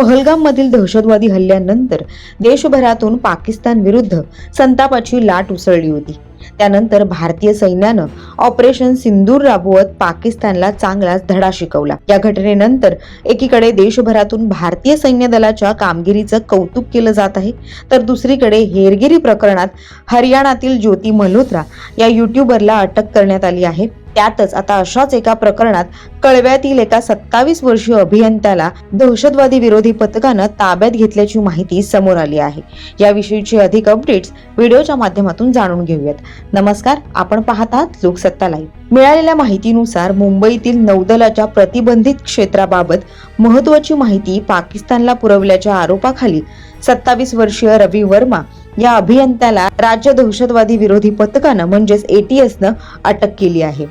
पहलगाममधील दहशतवादी हल्ल्यानंतर देशभरातून पाकिस्तान विरुद्ध संतापाची लाट उसळली होती. त्यानंतर भारतीय सैन्यानं ऑपरेशन सिंदूर राबवत पाकिस्तानला चांगलाच धडा शिकवला. या घटनेनंतर एकीकडे देशभरातून भारतीय सैन्य दलाच्या कामगिरीचं कौतुक केलं जात आहे तर दुसरीकडे हेरगिरी प्रकरणात हरियाणातील ज्योती मल्होत्रा या युट्यूबरला अटक करण्यात आली आहे. त्यातच आता अशाच एका प्रकरणात कळव्यातील एका सत्तावीस वर्षीय अभियंत्याला दहशतवादी विरोधी पथकानं ताब्यात घेतल्याची माहिती समोर आली आहे. याविषयीची अधिक अपडेट्स व्हिडिओच्या माध्यमातून जाणून घेऊयात. नमस्कार आपण पाहत आहात लोकसत्ता लाईव्ह मिळालेल्या माहितीनुसार मुंबईतील नौदलाच्या प्रतिबंधित क्षेत्राबाबत महत्वाची माहिती पाकिस्तानला पुरवल्याच्या आरोपाखाली सत्तावीस वर्षीय रवी वर्मा या अभियंत्याला राज्य दहशतवादी विरोधी पथकानं म्हणजेच एटीएसनं अटक केली आहे.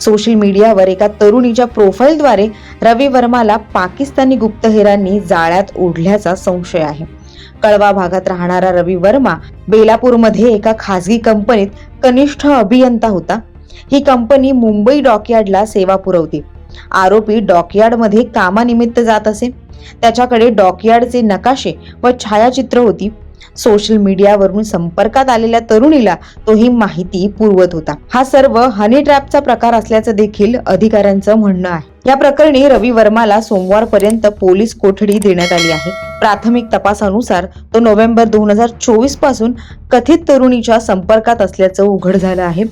सोशल मीडियावर एका तरुणीच्या प्रोफाईलद्वारे रवी वर्माला पाकिस्तानी गुप्तहेरांनी जाळ्यात ओढल्याचा संशय आहे. कळवा भागात राहणारा रवी वर्मा बेलापूरमध्ये एका खासगी कंपनीत कनिष्ठ अभियंता होता. ही कंपनी मुंबई डॉकयार्डला सेवा पुरवते. आरोपी डॉकयार्डमध्ये कामानिमित्त जात असे. त्याच्याकडे डॉकयार्डचे नकाशे व छायाचित्र होती. सोशल मीडियावरून संपर्कात आलेल्या तरुणीला तो ही माहिती पुरवत होता. हा सर्व हनी ट्रॅपचा प्रकार असल्याचं देखील अधिकाऱ्यांचं म्हणणं आहे. या प्रकरणी रवी वर्माला सोमवारपर्यंत पोलीस कोठडी देण्यात आली आहे. प्राथमिक तपासानुसार तो नोव्हेंबर दोन हजार चोवीसपासून कथित तरुणीच्या संपर्कात असल्याचं उघड झालं आहे.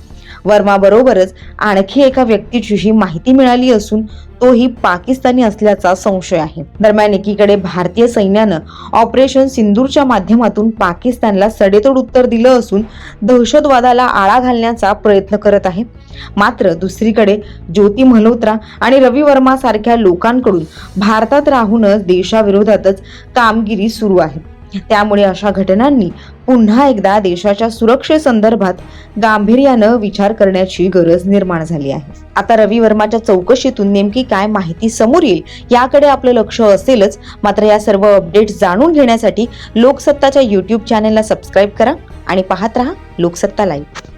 वर्माबरोबरच आणखी एका व्यक्तीची ही माहिती मिळाली असून तोही पाकिस्तानी असल्याचा संशय आहे. दरम्यान एकीकडे भारतीय सैन्यानं ऑपरेशन सिंदूरच्या माध्यमातून पाकिस्तानला सडेतोड उत्तर दिलं असून दहशतवादाला आळा घालण्याचा प्रयत्न करत आहे. मात्र दुसरीकडे ज्योती मल्होत्रा आणि रवी वर्मा सारख्या लोकांकडून भारतात राहूनच देशाविरोधातच कामगिरी सुरू आहे. त्यामुळे अशा घटनांनी पुन्हा एकदा देशाच्या सुरक्षेसंदर्भात गांभीर्यानं विचार करण्याची गरज निर्माण झाली आहे. आता रवी वर्माच्या चौकशीतून नेमकी काय माहिती समोर येईल याकडे आपलं लक्ष असेलच. मात्र या सर्व अपडेट्स जाणून घेण्यासाठी लोकसत्ताच्या युट्यूब चॅनेलला सबस्क्राईब करा आणि पाहत रहा लोकसत्ता लाईव्ह